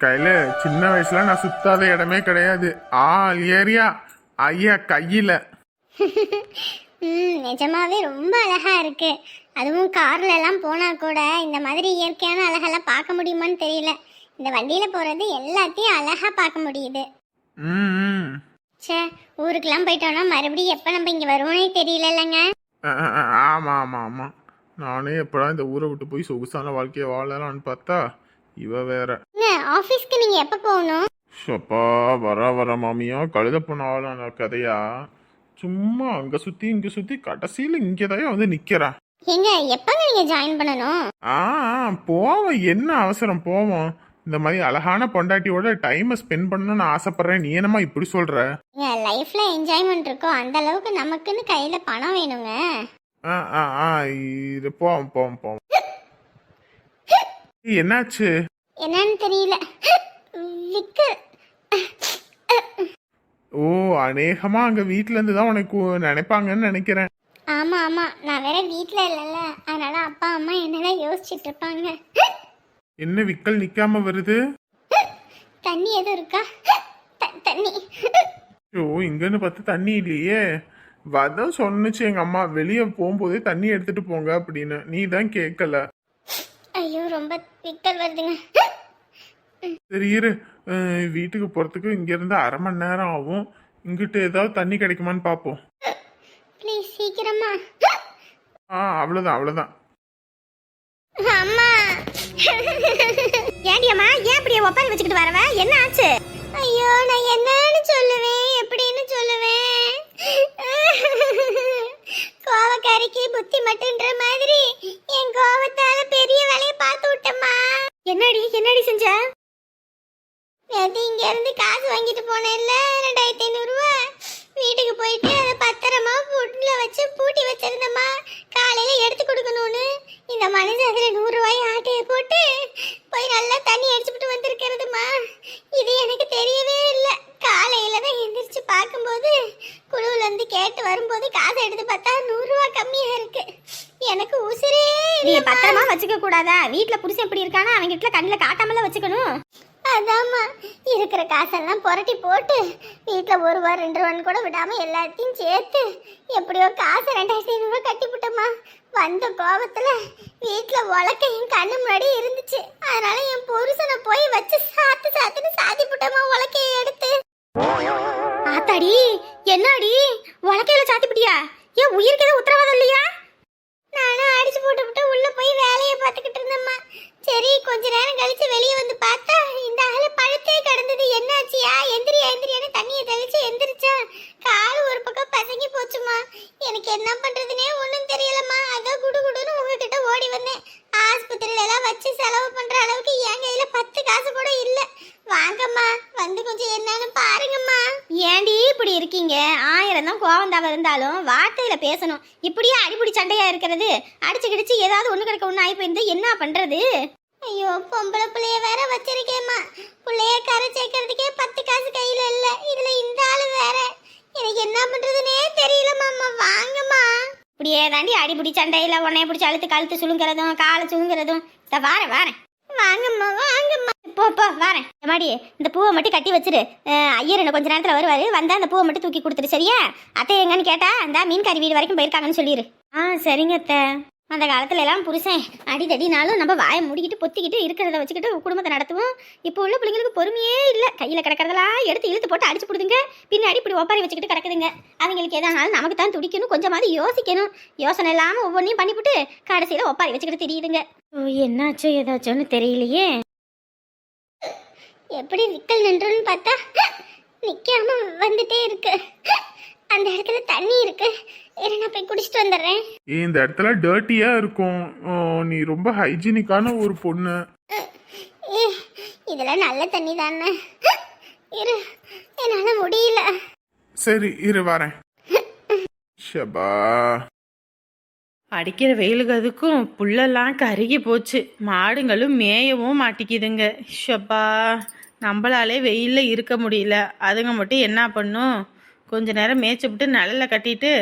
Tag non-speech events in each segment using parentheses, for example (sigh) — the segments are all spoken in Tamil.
கையில சின்ன வயசுல நான் சுத்தாத இடமே கிடையாது. All area. ஐயா கையில. (laughs) நிஜமாவே ரொம்ப அழகா இருக்கு. அதுவும் கார்ல எல்லாம் போனா கூட இந்த மாதிரி இயற்கையான அழகெல்லாம் பார்க்க முடியுமான்னு தெரியல. இந்த வண்டியில போறது எல்லாத்தையும் அழகா பார்க்க முடியுது. ச்சே ஊருக்கெல்லாம் போயிட்டோம்னா மறுபடியும் எப்போ நம்ம இங்கே வருவோனே தெரியல இல்லைங்க அஹ், அஹ், அஹ், ஆமா ஆமா ஆமா. நானே எப்படா இந்த ஊரை விட்டு போய் சொகுசான வாழ்க்கையை வாழலாம்னு பார்த்தா இவ வேற. என்ன ஆஃபீஸ்க்கு நீங்கள் எப்போ போகணும்? ஷப்பா வர வர மாமியா கழுத ஆளான கதையா? சும்மா அங்க சுத்தி இங்க சுத்தி கடைசியில இங்கதான் வந்து நிக்கிறா. எங்க எப்போங்க நீங்கள் ஜாயின் பண்ணணும்? ஆ போவோம் என்ன அவசரம் போவோம். இந்த மாதிரி அழகான பொண்டாட்டியோட டைமை ஸ்பெண்ட் பண்ணணும்னு ஆசைப்படுறேன். நீ என்னம்மா இப்படி சொல்ற? எங்க லைஃப்பில் என்ஜாய்மெண்ட் இருக்கோ அந்த அளவுக்கு நமக்குன்னு கையில் பணம் வேணுங்க. ஆ ஆ ஆ இது போவோம் போவோம் போவோம். என்னாச்சு? என்னன்னு தெரியல. விக்கு. ஓ அநேகமா அங்க வீட்ல இருந்து தான் உனக்கு நினைப்பாங்கன்னு நினைக்கிறேன். ஆமாம் ஆமாம் நான் வேற வீட்டில் இல்லைல்ல. அதனால அப்பா அம்மா என்னதான் யோசிச்சுட்டு இருப்பாங்க. என்ன விக்கல் நிக்காம வருது? தண்ணி எதுவும் இருக்கா? த- தண்ணி. ஐயோ இங்கன்னு பார்த்து தண்ணி இல்லையே. வதான் சொன்னுச்சு எங்க அம்மா. வெளியே போகும்போதே தண்ணி எடுத்துட்டு போங்க அப்படின்னு. நீ தான் கேட்கல. ரொம்ப விக்கல் வருதுங்க. சரி இரு. வீட்டுக்கு போறதுக்கு இங்க இருந்து அரை மணி நேரம் ஆகும். இங்கிட்ட ஏதாவது தண்ணி கிடைக்குமான்னு பார்ப்போம் ப்ளீஸ் சீக்கிரமா. ஆ அவ்வளோதான் அவ்வளோதான் அம்மா. ஏண்டி அம்மா ஏன் இப்படி ஒப்பாரி வச்சுக்கிட்டு வரவ? என்ன ஆச்சு? ஐயோ நான் என்னன்னு சொல்லுவேன் எப்படின்னு சொல்லுவேன். கோவக்காரிக்கு புத்தி மட்டுன்ற மாதிரி என் கோவத்தால பெரிய வேலையை பார்த்து என்னடி செஞ்ச? நேத்து இங்க இருந்து காசு வாங்கிட்டு போனேன்ல ரெண்டாயிரத்தி ஐநூறுரூவா வீட்டுக்கு போயிட்டு அதை பத்திரமா புட்ல வச்சு பூட்டி வச்சிருந்தம்மா. காலையில எடுத்து கொடுக்கணும்னு. இந்த மனுஷன் அதுல நூறு ரூபாய் ஆட்டையை போட்டு போய் நல்லா தண்ணி அடிச்சுட்டு வந்திருக்கிறதுமா இது எனக்கு தெரியவே இல்லை. காலையில தான் எந்திரிச்சு பார்க்கும்போது குழுவுல கேட்டு வரும்போது காசை எடுத்து பார்த்தா நூறு ரூபாய் கம்மியா இருக்கு. எனக்கு உசிரே நீ பத்திரமா வச்சுக்க கூடாதா? வீட்ல புருஷன் எப்படி இருக்கானா? அவங்க கிட்ட கண்ணுல காட்டாமல வச்சுக்கணும். அதாம்மா. இருக்கிற காசெல்லாம் புரட்டி போட்டு வீட்டில் ஒரு ரூபா ரெண்டு ரூபான்னு கூட விடாமல் எல்லாத்தையும் சேர்த்து எப்படியோ காசு ரெண்டாயிரத்தி ஐநூறுரூவா கட்டிவிட்டோம்மா வந்த கோபத்தில் வீட்டில் உலக்க என் கண்ணு முன்னாடி இருந்துச்சு. அதனால என் புருஷனை போய் வச்சு சாத்து சாத்துன்னு சாத்தி விட்டோமா உலக்கையை எடுத்து. ஆத்தாடி என்னடி? உலக்கையில சாத்திப்பிட்டியா ஏன் உயிருக்கு எதுவும் உத்தரவாதம் இல்லையா? நானும் அடிச்சு போட்டு விட்டு உள்ள போய் வேலையை பார்த்துக்கிட்டு இருந்தேம்மா. சரி கொஞ்ச நேரம் கழிச்சு வெளியே வந்து பார்த்தா இந்த ஆளு பழுத்தே கிடந்தது. என்னாச்சியா? எந்திரியா எந்திரியான்னு தண்ணியை தெளிச்சு எந்திரிச்சா. கால் ஒரு பக்கம் பசங்கி போச்சுமா எனக்கு என்ன பண்றதுனே ஒன்றும் தெரியலம்மா. அதான் குடு குடுன்னு உங்ககிட்ட ஓடி வந்தேன். ஆஸ்பத்திரியில எல்லாம் வச்சு செலவு பண்ற அளவுக்கு என் கையில பத்து காசு கூட இல்லை. வந்து கொஞ்சம் என்னன்னு பாருங்கம்மா. ஏண்டி இப்படி இருக்கீங்க? ஆயிரம் தான் கோவம் தான் இருந்தாலும் வார்த்தையில பேசணும். இப்படியே அடிப்படி சண்டையா இருக்கிறது. அடிச்சு கிடிச்சு ஏதாவது ஒண்ணு கிடக்க ஒண்ணு ஆகி போயிருந்தா என்ன பண்றது? ஐயோ பொம்பளை பிள்ளைய வேற வச்சிருக்கேம்மா. பிள்ளைய கரை சேர்க்கறதுக்கே பத்து காசு கையில இல்ல. இதுல இந்த ஆளு வேற. எனக்கு என்ன பண்றதுனே தெரியல வாங்கம்மா. இப்படியே தாண்டி அடிப்படி சண்டையில உன்னைய பிடிச்சி அழுத்து கழுத்து சுழுங்குறதும் காலை சுழுங்குறதும் இந்த வாரேன் வாரேன். வாங்கம்மா வாங்கம்மா. போ போ வாரேன். மாடி இந்த பூவை மட்டும் கட்டி வச்சிரு. ஐயர் என்ன கொஞ்ச நேரத்தில் வருவார். வந்தால் அந்த பூவை மட்டும் தூக்கி கொடுத்துரு சரியா? அத்தை எங்கன்னு கேட்டா அந்த மீன்காரி வீடு வரைக்கும் போயிருக்காங்கன்னு சொல்லிடு ஆ சரிங்க அத்தை. அந்த காலத்துல எல்லாம் புருஷன் அடிதடினாலும் நம்ம வாயை மூடிக்கிட்டு பொத்திக்கிட்டு இருக்கிறத வச்சுக்கிட்டு குடும்பத்தை நடத்துவோம். இப்போ உள்ள பிள்ளைங்களுக்கு பொறுமையே இல்லை. கையில் கிடக்கிறதெல்லாம் எடுத்து இழுத்து போட்டு அடிச்சு போடுதுங்க. பின்னாடி இப்படி ஒப்பாரி வச்சுக்கிட்டு கிடக்குதுங்க. அவங்களுக்கு எதானாலும் நமக்கு தான் துடிக்கணும். கொஞ்சமாவது யோசிக்கணும். யோசனை இல்லாமல் ஒவ்வொன்றையும் பண்ணிவிட்டு கடைசியில் ஒப்பாரி வச்சுக்கிட்டு தெரியுதுங்க. என்னாச்சோ? ஏதாச்சோன்னு தெரியலையே. எப்படி விக்கல் நின்றுன்னு பார்த்தா நிக்காம வந்துட்டே இருக்கு. அந்த இடத்துல தண்ணி இருக்கு. இரு, நான் போய் குடிச்சிட்டு வந்துடுறேன். ஏய், இந்த இடத்துல டர்ட்டியா இருக்கும். ஓ, நீ ரொம்ப ஹைஜீனிக்கான ஒரு பொண்ணு. ஏ இதெல்லாம் நல்ல தண்ணி தானே. இரு என்னால முடியல. சரி இரு வரேன். ஷபா. அடிக்கிற வெயிலுக்கு அதுக்கும் புல்லெல்லாம் கருகி போச்சு. மாடுங்களும் மேயவும் மாட்டிக்குதுங்க. ஷப்பா நம்மளாலே வெயிலில் இருக்க முடியல. அதுங்க மட்டும் என்ன பண்ணும்? கொஞ்ச நேரம் மேய்ச்சிவிட்டு விட்டு கட்டிட்டு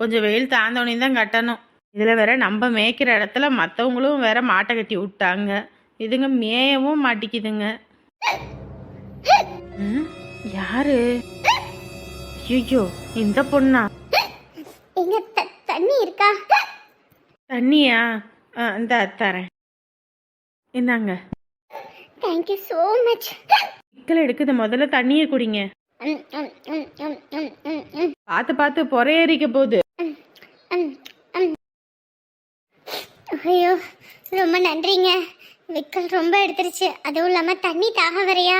கொஞ்சம் வெயில் தாந்தோனே தான் கட்டணும். இதில் வேற நம்ம மேய்க்கிற இடத்துல மற்றவங்களும் வேற மாட்டை கட்டி விட்டாங்க. இதுங்க மேயவும் மாட்டிக்குதுங்க. யாரு? ஐயோ இந்த பொண்ணா? எங்க தண்ணி இருக்கா? தண்ணியா? ஆ, இந்த தரேன். என்னங்க தேங்க்யூ ஸோ மச் சிக்கல் எடுக்குது. முதல்ல தண்ணியை குடிங்க. பார்த்து பார்த்து பொறையேறிக்க போகுது. ஐயோ ரொம்ப நன்றிங்க. விக்கல் ரொம்ப எடுத்துருச்சு. அதுவும் இல்லாமல் தண்ணி தாக வரையா?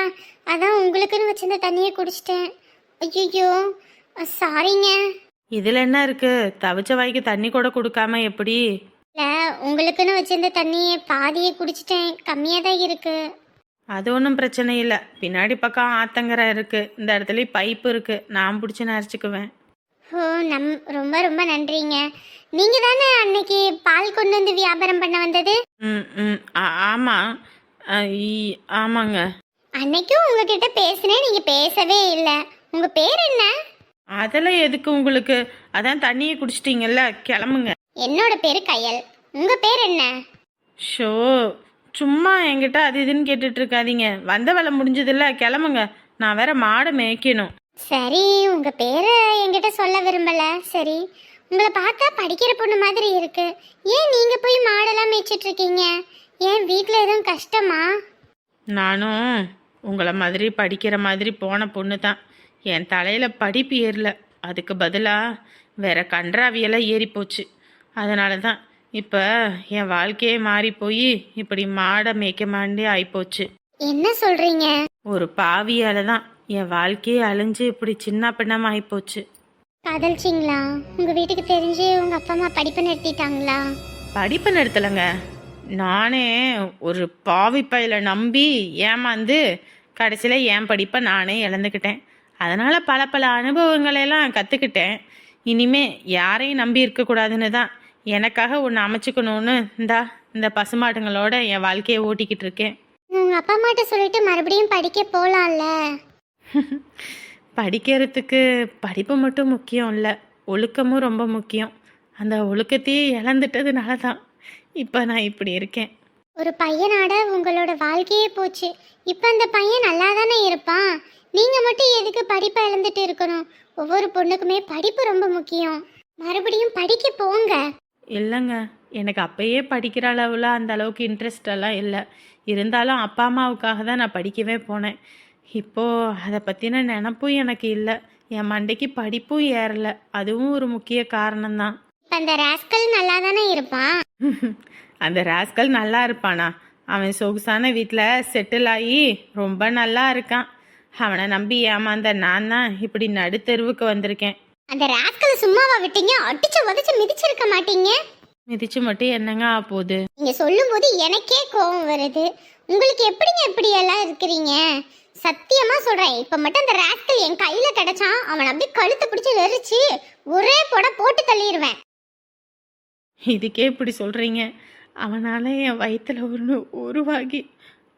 அதான் உங்களுக்குன்னு வச்சிருந்த தண்ணியை குடிச்சிட்டேன். ஐயோ சாரிங்க இதுல என்ன இருக்கு? தவிச்ச வாய்க்கு தண்ணி கூட கொடுக்காம எப்படி? இல்லை உங்களுக்குன்னு வச்சிருந்த தண்ணியை பாதியை குடிச்சிட்டேன். கம்மியாக தான் இருக்கு. அது ஒன்றும் பிரச்சனை இல்லை. பின்னாடி பக்கம் ஆத்தங்கரை இருக்கு. இந்த இடத்துல பைப்பு இருக்கு. நான் பிடிச்சி நரைச்சிக்குவேன். ஓ நம் ரொம்ப ரொம்ப நன்றிங்க. நீங்கள் தானே அன்னைக்கு பால் கொண்டு வந்து வியாபாரம் பண்ண வந்தது? ம் ம். ஆ- ஆமா. ஈ- ஆமாங்க. அன்னைக்கும் உங்ககிட்ட பேசினேன். நீங்கள் பேசவே இல்லை. உங்கள் பேர் என்ன? அதெல்லாம் எதுக்கு உங்களுக்கு? அதான் தண்ணியை குடிச்சிட்டீங்கல்ல கிளம்புங்க. என்னோட பேர் கயல். உங்கள் பேர் என்ன? ஷோ சும்மா என்கிட்ட அது இதுன்னு கேட்டுட்டு இருக்காதீங்க. வந்த வேலை முடிஞ்சதில்ல கிளம்புங்க. நான் வேற மாடை மேய்க்கணும். சரி உங்க பேரை என்கிட்ட சொல்ல விரும்பல. சரி உங்களை பார்த்தா படிக்கிற பொண்ணு மாதிரி இருக்கு. ஏன் நீங்க போய் மாடெல்லாம் மேய்ச்சிட்டு இருக்கீங்க? ஏன் வீட்ல எதுவும் கஷ்டமா? நானும் உங்களை மாதிரி படிக்கிற மாதிரி போன பொண்ணு தான் என் தலையில் படிப்பு ஏறல. அதுக்கு பதிலாக வேற கன்றாவியெல்லாம் ஏறி போச்சு. அதனால தான் இப்போ என் வாழ்க்கையே மாறி போய் இப்படி மாடை மேய்க்க மாண்டே ஆயிப்போச்சு என்ன சொல்றீங்க? ஒரு பாவியால தான் என் வாழ்க்கையே அழிஞ்சு இப்படி சின்ன பின்னமாக ஆயிப்போச்சு காதலிச்சிங்களா? உங்க வீட்டுக்கு தெரிஞ்சு உங்க அப்பா அம்மா படிப்பு நிறுத்திட்டாங்களா? படிப்பு நிறுத்தலைங்க. நானே ஒரு பாவி பையில நம்பி ஏமாந்து கடைசியில் என் படிப்பை நானே இழந்துக்கிட்டேன். அதனால் பல பல அனுபவங்களெல்லாம் கற்றுக்கிட்டேன் இனிமே யாரையும் நம்பி இருக்கக்கூடாதுன்னு தான் எனக்காக ஒன்று அமைச்சுக்கணும்னு இந்தா இந்த பசுமாடுங்களோட என் வாழ்க்கையை ஓட்டிக்கிட்டு இருக்கேன். உங்க அப்பா அம்மாட்ட சொல்லிட்டு மறுபடியும் படிக்க போலாம்ல? படிக்கிறதுக்கு படிப்பு மட்டும் முக்கியம் இல்லை ஒழுக்கமும் ரொம்ப முக்கியம். அந்த ஒழுக்கத்தையே இழந்துட்டதுனால தான் இப்போ நான் இப்படி இருக்கேன். ஒரு பையனாட உங்களோட வாழ்க்கையே போச்சு. இப்போ அந்த பையன் நல்லா தானே இருப்பான்? நீங்க மட்டும் எதுக்கு படிப்பை இழந்துட்டு இருக்கணும்? ஒவ்வொரு பொண்ணுக்குமே படிப்பு ரொம்ப முக்கியம். மறுபடியும் படிக்க போங்க. இல்லைங்க. எனக்கு அப்பயே படிக்கிற அளவில் அந்த அளவுக்கு இன்ட்ரெஸ்ட் எல்லாம் இல்லை. இருந்தாலும் அப்பா அம்மாவுக்காக தான் நான் படிக்கவே போனேன். இப்போது அதை பற்றின நினப்பும் எனக்கு இல்லை. என் மண்டைக்கு படிப்பும் ஏறல. அதுவும் ஒரு முக்கிய காரணம்தான் இப்ப அந்த ராஸ்கல் நல்லா தானே இருப்பான்? (laughs) அந்த ராஸ்கல் நல்லா இருப்பானா? அவன் சொகுசான வீட்டில் செட்டில் ஆகி ரொம்ப நல்லா இருக்கான். அவனை நம்பி ஏமாந்த நான் தான் இப்படி நடுத்தெருவுக்கு வந்திருக்கேன். அந்த ராஸ்கல் சும்மாவா விட்டீங்க? அடிச்சு உதச்சு மிதிச்சிருக்க மாட்டீங்க? மிதிச்சு மட்டும் என்னங்க போகுது? நீங்க சொல்லும்போது எனக்கே கோபம் வருது. உங்களுக்கு எப்படிங்க இப்படி எல்லாம் இருக்கிறீங்க? சத்தியமா சொல்றேன். இப்ப மட்டும் அந்த ராஸ்கல் என் கையில கிடைச்சான் அவன் அப்படியே கழுத்தை பிடிச்சு நெரிச்சு ஒரே போட போட்டு தள்ளிடுவேன் இதுக்கே இப்படி சொல்கிறீங்க அவனால் என் வயித்துல ஒன்று உருவாகி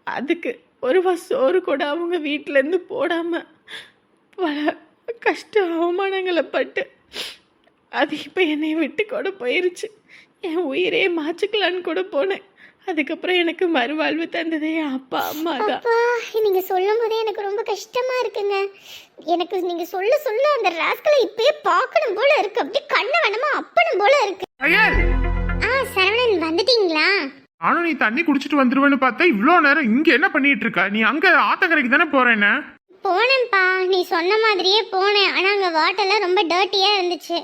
அதுக்கு ஒரு வா சோறு கூட அவங்க வீட்டிலேருந்து போடாமல் பல கஷ்ட அவமானங்களை பட்டு அது இப்போ என்னை விட்டு கூட போயிருச்சு. என் உயிரே மாச்சுக்கலான்னு கூட போனேன். அதுக்கப்புறம் எனக்கு மறுவாழ்வு தந்ததே என் அப்பா அம்மா தான். அப்பா நீங்க சொல்லும் போதே எனக்கு ரொம்ப கஷ்டமா இருக்குங்க. எனக்கு நீங்க சொல்ல சொல்ல அந்த ராஸ்கலை இப்பயே பார்க்கணும் போல இருக்கு. அப்படியே கண்ணு வேணுமா அப்பனும் போல இருக்கு. ஆ சரவணன் வந்துட்டீங்களா? நானும் நீ தண்ணி குடிச்சிட்டு வந்துருவேன்னு பார்த்தா இவ்வளோ நேரம் இங்க என்ன பண்ணிட்டு இருக்க? நீ அங்க ஆத்தங்கரைக்கு தானே போறேன்னு போனேன்ப்பா. நீ சொன்ன மாதிரியே போனேன். ஆனால் அங்கே வாட்டர்லாம் ரொம்ப டர்ட்டியாக இருந்துச்சு.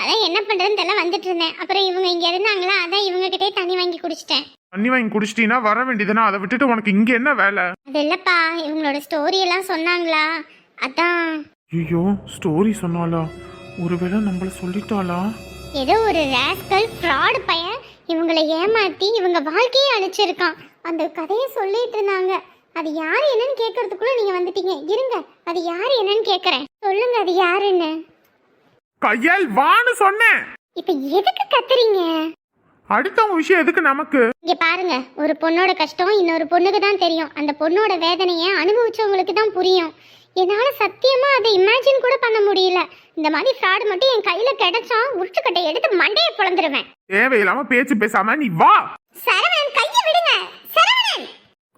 அதான் என்ன பண்ணுறதுன்னு தெரியல வந்துட்டு இருந்தேன். அப்புறம் இவங்க இங்கே இருந்தாங்களா? அதான் இவங்ககிட்டே தண்ணி வாங்கி குடிச்சிட்டேன். தண்ணி வாங்கி குடிச்சிட்டீங்கன்னா வர வேண்டியதுனா அதை விட்டுட்டு உனக்கு இங்க என்ன வேலை? அது இல்லைப்பா. இவங்களோட ஸ்டோரி எல்லாம் சொன்னாங்களா? அதான். ஐயோ ஸ்டோரி சொன்னாலா ஒருவேளை நம்மள சொல்லிட்டாளா? ஏதோ ஒரு ராஸ்கல் ஃப்ராடு பையன் இவங்களை ஏமாத்தி இவங்க வாழ்க்கையே அழிச்சிருக்கான். அந்த கதையை சொல்லிட்டு இருந்தாங்க. அது யார் என்னன்னு கேட்கறதுக்குள்ள நீங்க வந்துட்டீங்க. இருங்க அது யார் என்னன்னு கேட்கறேன் சொல்லுங்க அது யாருன்னு. கையால் வான்னு சொன்னேன். இப்போ எதுக்கு கத்துறீங்க? அடுத்தவங்க விஷயம் எதுக்கு நமக்கு? இங்க பாருங்க ஒரு பொண்ணோட கஷ்டம் இன்னொரு பொண்ணுக்கு தான் தெரியும். அந்த பொண்ணோட வேதனையை அனுபவிச்சவங்களுக்கு தான் புரியும். என்னால சத்தியமா அதை இமேஜின் கூட பண்ண முடியல. இந்த மாதிரி ஃப்ராட் மட்டும் என் கையில கிடைச்சா உருட்டுக்கட்டை எடுத்து மண்டையை பிளந்துருவேன் தேவையில்லாம பேச்சு பேசாம நீ வா. சரவணன் கையை விடுங்க. சரவணன்!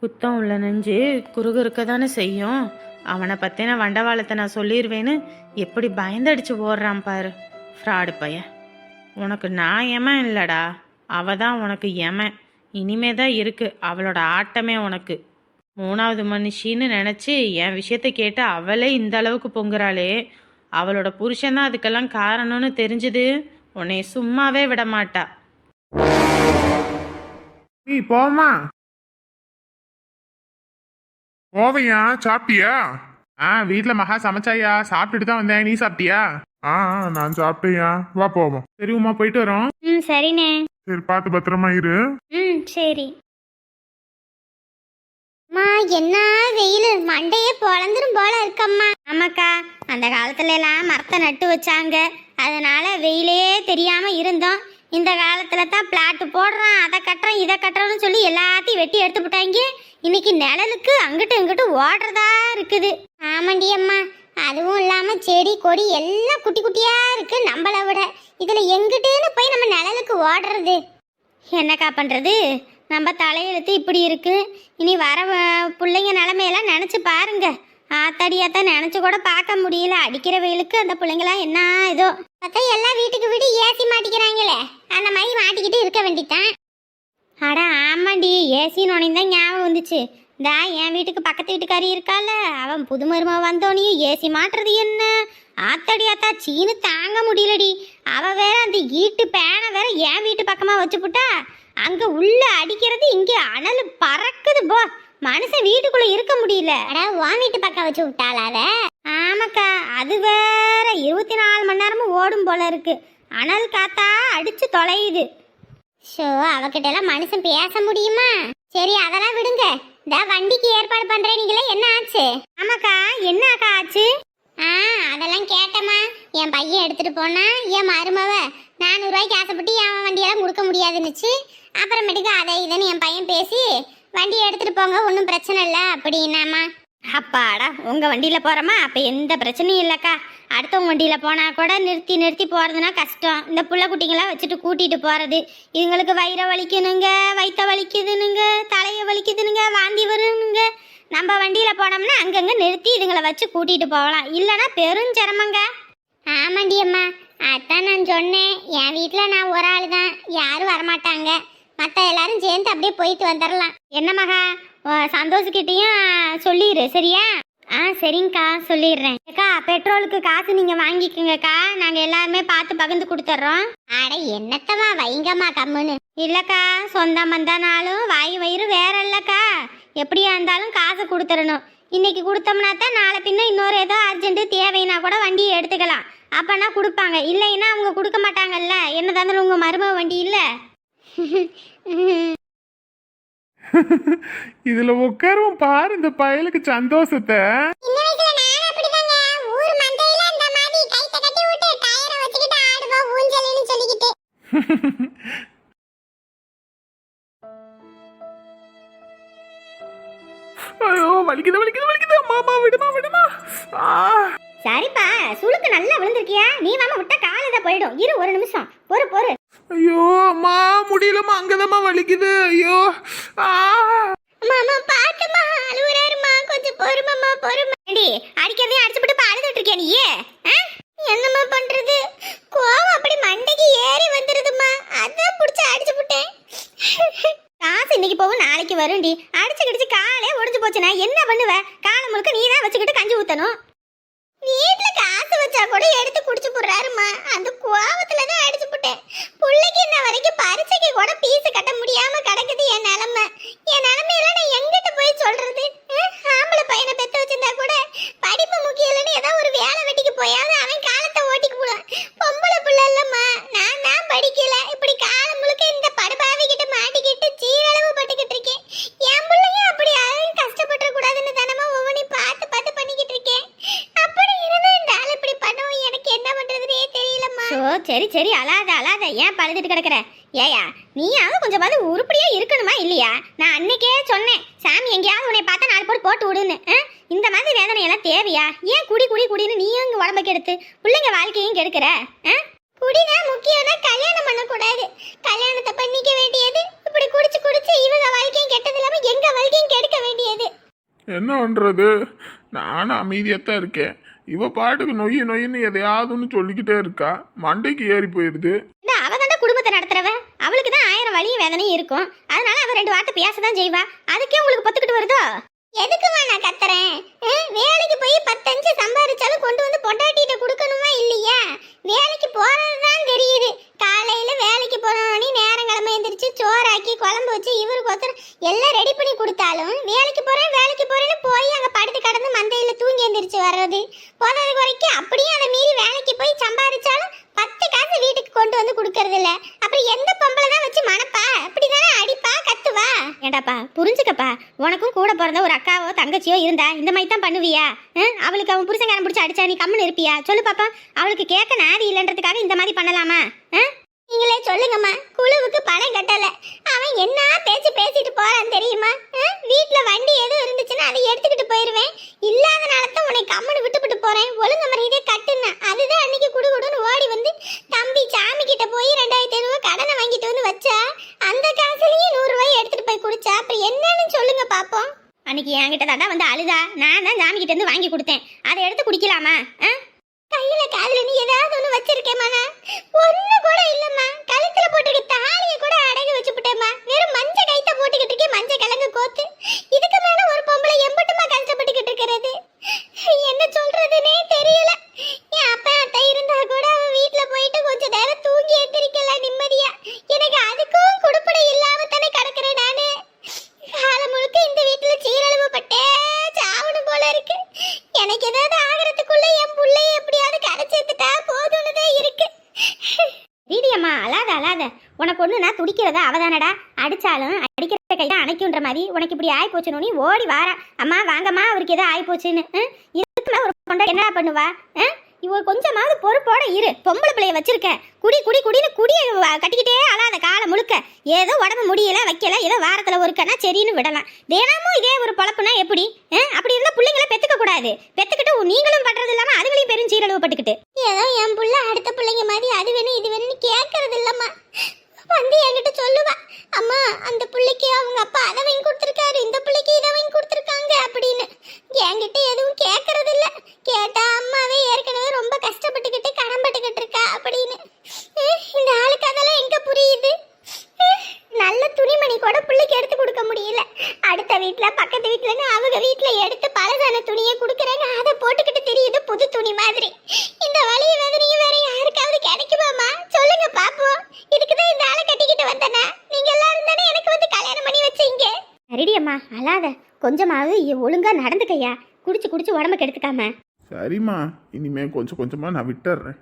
குத்தம் உள்ள நெஞ்சு குறுகுறுக்க தானே செய்யும். அவனை பற்றின வண்டவாளத்தை நான் சொல்லிடுவேன்னு எப்படி பயந்தடிச்சு ஓடுறான் பாரு. ஃப்ராடு பையன். உனக்கு நான் எமன் இல்லடா. அவ தான் உனக்கு எமன். இனிமே தான் இருக்கு. அவளோட ஆட்டமே உனக்கு. மூணாவது மனுஷின்னு நினச்சி என் விஷயத்த கேட்டு அவளே இந்த அளவுக்கு பொங்குறாளே. அவளோட புருஷன் தான் அதுக்கெல்லாம் காரணம்னு தெரிஞ்சது. உன்னை சும்மாவே விட மாட்டா நீ போமா போவையா சாப்பிட்டியா? ஆ வீட்ல மகா சமைச்சாயா? சாப்பிட்டுட்டு தான் வந்தேன். நீ சாப்பிட்டியா? ஆ ஆ, நான் சாப்பிட்டேயா. வா போவோம். சரி உமா போயிட்டு வரோம். ம் சரிண்ணே. சரி பார்த்து பத்திரமா இரு. ம் சரி. அம்மா என்ன வெயில்? மண்டையே பொழந்துரும் போல இருக்கம்மா. ஆமாக்கா அந்த காலத்துல எல்லாம் மரத்தை நட்டு வச்சாங்க. அதனால வெயிலே தெரியாம இருந்தோம். இந்த காலத்துல தான் பிளாட் போடுறான். அதை கட்டுறோம் இதை கட்டுறோம்னு சொல்லி எல்லாத்தையும் வெட்டி எடுத்து போட்டாங்க. இன்னைக்கு நிழலுக்கு அங்கிட்டு இங்கிட்டு ஓடுறதா இருக்குது. ஆமாண்டி அம்மா அதுவும் இல்லாம செடி கொடி எல்லாம் குட்டி குட்டியா இருக்கு நம்மள விட. இதுல எங்கிட்டுன்னு போய் நம்ம நிழலுக்கு ஓடுறது? என்னக்கா பண்றது? நம்ம தலையெழுத்து இப்படி இருக்கு. இனி வர பிள்ளைங்க நிலமையெல்லாம் நினச்சி பாருங்க. ஆத்தாடியாத்தான் நினச்சி கூட பார்க்க முடியல. அடிக்கிற வெயிலுக்கு அந்த பிள்ளைங்களாம் என்ன இதோ பார்த்தா எல்லாம் வீட்டுக்கு வீடு ஏசி மாட்டிக்கிறாங்களே. அந்த மாதிரி மாட்டிக்கிட்டு இருக்க வேண்டித்தான். அட ஆமாண்டி ஏசின்னு உடனே தான் ஞாபகம் வந்துச்சு. தா என் வீட்டுக்கு பக்கத்து வீட்டுக்காரி இருக்கால. அவன் புது மருமக வந்தோனையும் ஏசி மாட்டுறது என்ன? ஆத்தடி ஆத்தா சீனு தாங்க முடியலடி. அவ வேற அந்த ஈட்டு பேனை வேற என் வீட்டு பக்கமாக வச்சுப்புட்டா அங்க உள்ள அடிக்கிறது இங்க அனல் பறக்குது போ. மனுஷன் வீட்டுக்குள்ள இருக்க முடியல. அட உன் வீட்டு பக்கம் வச்சு விட்டாளா ஆமாக்கா அது வேற இருபத்தி நாலு மணி நேரமும் ஓடும் போல இருக்கு. அனல் காத்தா அடிச்சு தொலையுது. ஷோ அவகிட்ட எல்லாம் மனுஷன் பேச முடியுமா? சரி அதெல்லாம் விடுங்க. இந்த வண்டிக்கு ஏற்பாடு பண்றீங்களே என்ன ஆச்சு? ஆமாக்கா என்ன அக்கா ஆச்சு? ஆ அதெல்லாம் கேட்டமா என் பையன் எடுத்துட்டு போனா என் மருமவ நானூறுரூவாய்க்கு ஆசைப்பட்டு என் வண்டியெல்லாம் கொடுக்க முடியாதுன்னுச்சு. அப்புறமேட்டுக்கு அதை இதுன்னு என் பையன் பேசி வண்டியை எடுத்துட்டு போங்க ஒன்றும் பிரச்சனை இல்லை அப்படின்னாமா அப்பாடா உங்கள் வண்டியில் போகிறோமா அப்போ எந்த பிரச்சனையும் இல்லைக்கா. அடுத்தவங்க வண்டியில் போனால் கூட நிறுத்தி நிறுத்தி போகிறதுனா கஷ்டம். இந்த புள்ள குட்டிங்களாம் வச்சுட்டு கூட்டிகிட்டு போகிறது இதுங்களுக்கு வயிறை வலிக்கணுங்க வயிற்ற வலிக்குதுனுங்க தலையை வலிக்குதுனுங்க வாந்தி வருனுங்க நம்ம வண்டியில் போனோம்னா அங்கங்கே நிறுத்தி இதுங்களை வச்சு கூட்டிகிட்டு போகலாம். இல்லைன்னா பெரும் சிரமங்க. ஆமாண்டி அம்மா. அதான் நான் சொன்னேன். என் வீட்டில் நான் ஒரு ஆள் தான் யாரும் வரமாட்டாங்க. மற்ற எல்லாரும் சேர்ந்து அப்படியே போயிட்டு வந்துடலாம் என்ன மகா? உன் சந்தோஷக்கிட்டையும் சொல்லிடு சரியா? ஆ சரிங்கக்கா சொல்லிடுறேன். அக்கா பெட்ரோலுக்கு காசு நீங்கள் வாங்கிக்கோங்கக்கா. நாங்கள் எல்லாருமே பார்த்து பகிர்ந்து கொடுத்துட்றோம். அட என்னத்தவா வைங்கம்மா கம்முன்னு. இல்லைக்கா சொந்தம் வந்தானாலும் வாய் வயிறு வேற இல்லைக்கா எப்படியா இருந்தாலும் காசு கொடுத்துடணும். இன்னைக்கு கொடுத்தோம்னா தான் நாளை பின்ன இன்னொரு ஏதோ அர்ஜென்ட்டு தேவைன்னா கூட வண்டியை எடுத்துக்கலாம். அப்போனா கொடுப்பாங்க. இல்லைன்னா அவங்க கொடுக்க மாட்டாங்கல்ல. என்னதான் இருந்தாலும் உங்கள் மருமக வண்டி இல்லை? (laughs) இதுல உட்காருவோம் பாரு இந்த பயலுக்கு சந்தோஷத்தை. (laughs) ஐயோ வலிக்குது வலிக்குது வலிக்குது. அம்மா அம்மா விடுமா விடுமா. சரிப்பா சுளுக்கு நல்லா விழுந்திருக்கியா? நீ வாம விட்டா கால் இதை போயிடும். இரு ஒரு நிமிஷம். பொறு பொறு. ஐயோ அம்மா முடியலம்மா அங்கதாம்மா வலிக்குது. ஐயோ மாமா பாட்டுமா அழுவுறாருமா கொஞ்சம் பொறுமம்மா பொறுமை. ஏண்டி அடிக்கிறதையும் அடிச்சுட்டு இப்ப அழுதுட்டு இருக்கியா நீயே? ஆ? என்னம்மா பண்றது? கோவம் அப்படி மண்டைக்கு ஏறி வந்துருதுமா அதான் புடிச்சு அடிச்சு விட்டேன் காசு இன்னைக்கு போகும் நாளைக்கு வரும்டி அடிச்சு கிடிச்சு காலே ஒடிஞ்சு போச்சுனா என்ன பண்ணுவ காலை முழுக்க நீ தான் வச்சுக்கிட்டு கஞ்சி ஊத்தணும் வீட்ல காசு வச்சா கூட எடுத்து குடிச்சு போடுறாருமா அந்த கோவத்துல தான் அடிச்சு போட்டேன் புள்ளைக்கு இன்ன வரைக்கும் பரிசைக்கு கூட பீஸ் கட்ட முடியாம கிடக்குது என் நிலைமை என் நிலைமையில நான் எங்கிட்ட போய் சொல்றது அஹ், ஆம்பளை பையனை பெத்து வச்சிருந்தா கூட படிப்பு முக்கியம் இல்லைன்னு ஏதோ ஒரு வேலை வெட்டிக்கு போயாவது அவன் காலத்தை ஓட்டிக்கு போடுவான் பொம்பளை புள்ள இல்லம்மா நான் தான் படிக்கல இப்படி காலம் முழுக்க இந்த படுபாவிக்கிட்ட மாட்டிக்கிட்டு சீரளவு பட்டுக்கிட்டு இருக்கேன் என் பிள்ளையும் அப்படி யாரும் கஷ்டப்பட்டுற கூடாதுன்னு தானமா ஒவ்வொன்றையும் பார்த்து பார்த்து பண்ணிக்கிட்டு இருக்கேன் அப்படி இருந்தும் இந்த ஆள் இப்படி பண்ணுவோம் எனக்கு என்ன பண்றதுனே தெரியலம்மா ஸோ சரி சரி அழாத அழாத. ஏன் பழுதுட்டு கிடக்குற? ஏயா நீயாவது கொஞ்சமாவது உருப்படியா இருக்கணுமா இல்லையா? நான் அன்னைக்கே சொன்னேன் சாமி எங்கேயாவது உன்னை பார்த்தா நாலு போட்டு போட்டு விடுன்னு. இந்த மாதிரி வேதனை எல்லாம் தேவையா? ஏன் குடி குடி குடின்னு நீயும் இங்கே உடம்ப கெடுத்து? பிள்ளைங்க வாழ்க்கையும் கெடுக்கிற? ஆ? குடிதான் முக்கியம்னா கல்யாணம் பண்ணக்கூடாது. கல்யாணத்தை பண்ணிக்க வேண்டியது இப்படி குடிச்சு குடிச்சு இவங்க வாழ்க்கையும் கெட்டது இல்லாம எங்க வாழ்க்கையும் கெடுக்க வேண்டியது. என்ன பண்றது? நானும் அமைதியாத்தான் இருக்கேன். இவ பாட்டுக்கு நொய்யு நொய்யுன்னு எதையாவதுன்னு சொல்லிக்கிட்டே இருக்கா. மண்டைக்கு ஏறி போயிருது இந்த அவ தாண்டா குடும்பத்தை நடத்துறவ. அவளுக்கு தான் ஆயிரம் வழியும் வேதனையும் இருக்கும். அதனால அவ ரெண்டு வார்த்தை பேசதான் செய்வா. அதுக்கே உங்களுக்கு பொத்துக்கிட்டு வருதோ? எதுக்குமா நான் கத்துறேன்? வேலைக்கு போய் பத்தஞ்சு சம்பாதிச்சாலும் கொண்டு வந்து பொண்டாட்டிட்ட கொடுக்கணுமா இல்லையா? வேலைக்கு போறதுதான் தெரியுது. காலையில் வேலைக்கு போனோடனே நேரம் கிளம்ப எந்திரிச்சு சோறாக்கி குழம்பு வச்சு இவருக்கு ஒருத்தர் எல்லாம் ரெடி பண்ணி கொடுத்தாலும் வேலைக்கு போகிறேன் வேலைக்கு போகிறேன்னு போய் அங்கே படுத்து கடந்து மந்தையில் தூங்கி எந்திரிச்சு வர்றது. போதாது குறைக்கு அப்படியே அதை மீறி வேலைக்கு போய் சம்பாதிச்சாலும் பத்து காசு வீட்டுக்கு கொண்டு வந்து கொடுக்கறது இல்ல அப்புறம் எந்த பொம்பளை தான் வச்சு மணப்பா அப்படிதானே தானே கத்துவா ஏண்டாப்பா புரிஞ்சுக்கப்பா. உனக்கும் கூட பிறந்த ஒரு அக்காவோ தங்கச்சியோ இருந்தா இந்த மாதிரி தான் பண்ணுவியா? ஹம்? அவளுக்கு அவன் புருஷங்காரன் பிடிச்சி அடிச்சா நீ கம்முன்னு இருப்பியா? சொல்லு பாப்பா. அவளுக்கு கேட்க நாதி இல்லைன்றதுக்காக இந்த மாதிரி பண்ணலாமா? ஹம்? நீங்களே சொல்லுங்கம்மா. குழுவுக்கு பணம் கட்டல. அவன் என்ன பேச்சு பேசிட்டு போறான் தெரியுமா? வீட்ல வண்டி எதுவும் இருந்துச்சுன்னா அதை எடுத்துக்கிட்டு போயிருவேன். இல்லாதனால தான் உன்னை கம்முன்னு விட்டுவிட்டு போறேன். ஒழுங்கு மரியாதையை கட்டுன அதுதான் அன்னைக்கு குடுகுடுன்னு ஓடி வந்து தம்பி சாமி கிட்ட போய் ரெண்டாயிரத்தி ஐநூறு கடனை வாங்கிட்டு வந்து வச்சா அந்த காசுலயே நூறு ரூபாய் எடுத்துட்டு போய் குடிச்சா அப்புறம் என்னன்னு சொல்லுங்க பாப்போம். அன்னைக்கு என்கிட்ட தாண்டா வந்து அழுதா. நான் தான் சாமி கிட்ட இருந்து வாங்கி கொடுத்தேன். அதை எடுத்து குடிக்கலாமா? ஆ? கையில காதுல நீ ஏதாவது ஒண்ணு வச்சிருக்கேமா ஒண்ணு கூட இல்லம்மா கழுத்துல போட்டிருக்க தாலியை கூட அடகு வச்சுப்புட்டேம்மா வெறும் மஞ்ச கைத்த போட்டுக்கிட்டு இருக்கே மஞ்ச கிழங்கு கோத்து. இதுக்கு மேல ஒரு பொம்பளை எம்பட்டுமா கஷ்டப்பட்டுக்கிட்டு இருக்கிறது? என்ன சொல்றதுன்னே தெரியல என் அப்பா அத்தை இருந்தா கூட அவன் வீட்ல போயிட்டு கொஞ்ச நேரம் தூங்கி எந்திரிக்கலாம் நிம்மதியா எனக்கு அதுக்கும் குடுப்படை இல்லாம தானே கிடக்குறேன் நானு காலம் முழுக்க இந்த வீட்டுல சீரழிவு பட்டே சாவணும் போல இருக்கு எனக்கு ஏதாவது ஆகிறதுக்குள்ள என் புள்ளைய எப்படியாவது கரை சேர்த்துட்டா போதும்னு தான் இருக்கு ரீடியம்மா அழாத அழாத உனக்கு ஒன்று நான் துடிக்கிறதா அவதானடா அடிச்சாலும் அடிக்கிற கை தான் அணைக்குன்ற மாதிரி உனக்கு இப்படி ஆகி போச்சுன்னு நீ ஓடி வாரா அம்மா வாங்கம்மா அவருக்கு ஏதோ ஆகி போச்சுன்னு ஆ? ஒரு பொண்டை என்னடா பண்ணுவா ஆ? கொஞ்சமாவது பொறுப்போட இரு. பொம்பளை பிள்ளைய வச்சிருக்க குடி குடி குடின்னு குடியை கட்டிக்கிட்டே அழாத காலம் முழுக்க. ஏதோ உடம்பு முடியல வைக்கல ஏதோ வாரத்துல ஒருக்கனா சரின்னு விடலாம். தினமும் இதே ஒரு பொழப்புனா எப்படி அப்படி இருந்தா பிள்ளைங்கள பெத்துக்க கூடாது. பெத்துக்கிட்டு நீங்களும் பண்றது இல்லாம அதுகளையும் பெரும் சீரழிவு பட்டுக்கிட்டு ஏதோ என் புள்ள அடுத்த பிள்ளைங்க மாதிரி அது வேணும் இது வேணும்னு கேட்கறது இல்லம்மா. வந்து என்கிட்ட சொல்லுவா அம்மா அந்த பிள்ளைக்கு அவங்க அப்பா அதை வாங்கி கொடுத்துருக்காரு இந்த பிள்ளைக்கு இதை வாங்கி கொடுத்துருக்காங்க அப்படின்னு. என்கிட்ட எதுவும் கேட்கறதில்ல கேட்டா அம்மாவே ஏற்கனவே ரொம்ப கஷ்டப்பட்டுக்கிட்டு கடன்பட்டுக்கிட்டு இருக்கா அப்படின்னு அஹ், இந்த ஆளுக்கு அதெல்லாம் எங்க புரியுது அஹ், நல்ல துணிமணி கூட பிள்ளைக்கு எடுத்து கொடுக்க முடியல அடுத்த வீட்ல பக்கத்து வீட்லன்னு அவங்க வீட்ல எடுத்து பலதான துணியை கொடுக்குறாங்க அதை போட்டுக்கிட்டு தெரியுது புது துணி மாதிரி இந்த வலிய வேதனையும் வேற யாருக்காவது கிடைக்குமாமா சொல்லுங்க பாப்போம் இதுக்கு தான் இந்த ஆளை கட்டிக்கிட்டு வந்தனா நீங்க எல்லாரும் தானே எனக்கு வந்து கல்யாணம் பண்ணி வச்சீங்க சரிடியம்மா அழாத கொஞ்சமாவது ஒழுங்கா நடந்துக்கையா? குடிச்சு குடிச்சு உடம்ப கெடுத்துக்காம. சரிம்மா. இனிமே கொஞ்சம் கொஞ்சமா நான் விட்டுறேன்.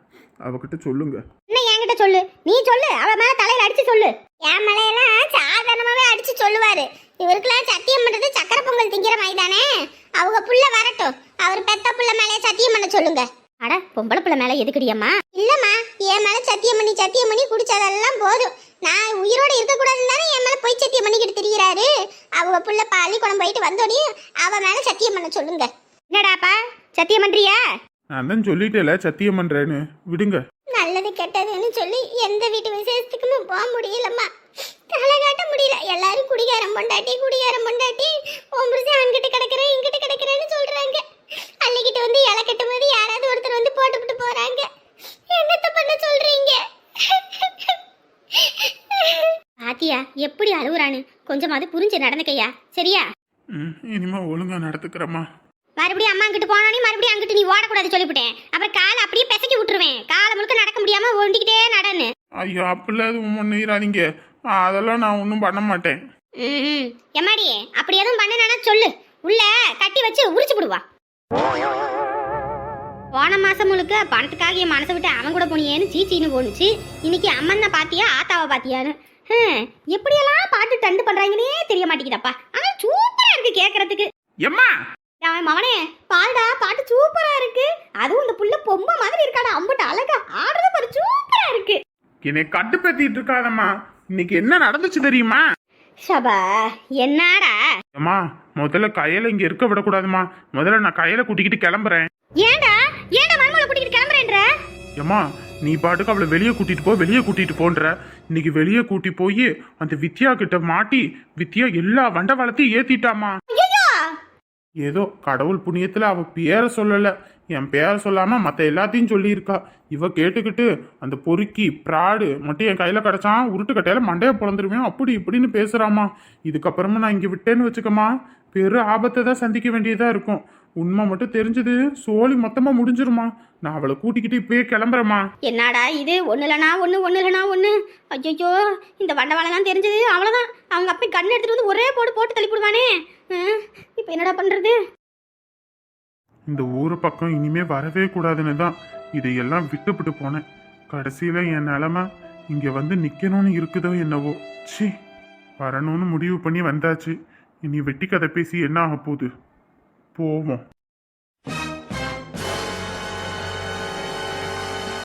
அவகிட்ட சொல்லுங்க. என்ன என்கிட்ட சொல்லு? நீ சொல்லு. அவ மேல தலையில அடிச்சு சொல்லு. என் மலையெல்லாம் சாதாரணமாவே அடிச்சு சொல்லுவாரு. இவருக்கெல்லாம் சத்தியம் பண்றது சக்கரை பொங்கல் திங்கிற மாதிரி தானே? அவங்க புள்ள வரட்டும். அவர் பெத்த புள்ள மேலே சத்தியம் பண்ண சொல்லுங்க. அட பொம்பளை பிள்ளை மேல எதுக்குடியம்மா இல்லம்மா. என் மேல சத்தியம் பண்ணி சத்தியம் பண்ணி குடிச்சதெல்லாம் போதும். நான் உயிரோட இருக்கக்கூடாதுன்னு தானே என் மேல போய் சத்தியம் பண்ணிக்கிட்டு திரியிறாரு? அவங்க புள்ள பள்ளிக்கூடம் போயிட்டு வந்தோடனே அவ மேல சத்தியம் பண்ண சொல்லுங்க. என்னடாப்பா? சத்தியம் பண்றியா? நான் தான் சொல்லிட்டேல சத்தியம் பண்றேன்னு. விடுங்க. நல்லது கெட்டதுன்னு சொல்லி எந்த வீட்டு விசேஷத்துக்குமே போக முடியலம்மா. தலை காட்ட முடியல. எல்லாரும் குடிகாரம் பொண்டாட்டி குடிகாரம் பொண்டாட்டி. உன் புருஷன் அங்கிட்டு கிடக்குறேன் இங்கிட்டு கிடக்குறேன்னு சொல்றாங்க. அள்ளிக்கிட்டு வந்து இலை கட்டும் போது யாராவது ஒருத்தர் வந்து போட்டுவிட்டு போறாங்க. என்னத்த பண்ண சொல்றீங்க? பாத்தியா எப்படி அழுவுறான்னு கொஞ்சமாவது புரிஞ்சு நடந்துக்கையா? சரியா? இனிமே ஒழுங்கா நடத்துக்கிறேம்மா. மறுபடியும் அம்மா அங்கிட்டு போனோனே மறுபடியும் அங்கிட்டு நீ ஓடக்கூடாது சொல்லிவிட்டேன். அப்புறம் காலை அப்படியே பிசக்கி விட்டுருவேன். காலை முழுக்க நடக்க முடியாம ஒண்டிக்கிட்டே நடன்னு. ஐயோ அப்படிலாம் எதுவும் முன்னேறாதீங்க அதெல்லாம் நான் ஒன்றும் பண்ண மாட்டேன். ம் எம்மாடி அப்படி எதுவும் பண்ணனா சொல்லு. உள்ள கட்டி வச்சு உரிச்சு விடுவா போன மாசம் முழுக்க பணத்துக்காக என் மனசை விட்டு அவன் கூட போனியேன்னு சீச்சின்னு போணுச்சு. இன்னைக்கு அம்மன் தான் பாத்தியா ஆத்தாவை பாத்தியான்னு எப்படியெல்லாம் பாட்டு டண்டு பண்றாங்கன்னே தெரிய மாட்டேங்குதப்பா. ஆனா சூப்பரா இருக்கு கேக்குறதுக்கு. எம்மா? அவன் மவனே பால்டா பாட்டு சூப்பரா இருக்கு. அதுவும் இந்த புள்ள பொம்மை மாதிரி இருக்காடா அம்புட்டு அழகா ஆடுறது பாரு சூப்பரா இருக்கு. என்னை கட்டுப்படுத்திட்டு இருக்காதம்மா. இன்னைக்கு என்ன நடந்துச்சு தெரியுமா? சபா என்னடா? அம்மா முதல்ல கையில இங்க இருக்க விடக்கூடாதும்மா. முதல்ல நான் கையில கூட்டிக்கிட்டு கிளம்புறேன். ஏன்டா? ஏன்டா மருமகளை கூட்டிட்டு கிளம்புறேன்ற? ஏம்மா நீ பாட்டுக்கு அவளை வெளியே கூட்டிட்டு போ வெளியே கூட்டிட்டு போன்ற. இன்னைக்கு வெளியே கூட்டி போய் அந்த வித்யா கிட்ட மாட்டி வித்யா எல்லா வண்டவாளத்தையும் ஏத்திட்டாமா ஏதோ கடவுள் புண்ணியத்துல அவ பேரை சொல்லல. என் பேரை சொல்லாம மத்த எல்லாத்தையும் சொல்லியிருக்கா. இவ கேட்டுக்கிட்டு அந்த பொறுக்கி ப்ராடு மட்டும் என் கையில கிடைச்சான் உருட்டு கட்டையில மண்டைய பிறந்துருவேன் அப்படி இப்படின்னு பேசுறாமா இதுக்கப்புறமா நான் இங்க விட்டேன்னு வச்சுக்கமா பெரு ஆபத்தை தான் சந்திக்க வேண்டியதா இருக்கும். உண்மை மட்டும் தெரிஞ்சது சோழி மொத்தமா முடிஞ்சிருமா? நான் அவளை கூட்டிக்கிட்டு இப்பயே கிளம்புறேம்மா. என்னடா இது? ஒன்று இல்லைனா ஒன்று ஒன்று இல்லைனா ஒன்று ஐயோ இந்த வண்டவாளம் தெரிஞ்சது அவ்வளோதான் அவங்க அப்படி கண் எடுத்துட்டு வந்து ஒரே போடு போட்டு தள்ளிவிடுவானே இப்போ என்னடா பண்ணுறது இந்த ஊரு பக்கம் இனிமே வரவே கூடாதுன்னு தான் இதையெல்லாம் விட்டுவிட்டு போனேன். கடைசியில என் நிலமை இங்க வந்து நிக்கணும்னு இருக்குதோ என்னவோ. ச்சீ வரணும்னு முடிவு பண்ணி வந்தாச்சு. இனி வெட்டி கதை பேசி என்ன ஆக போகுது? போவோம்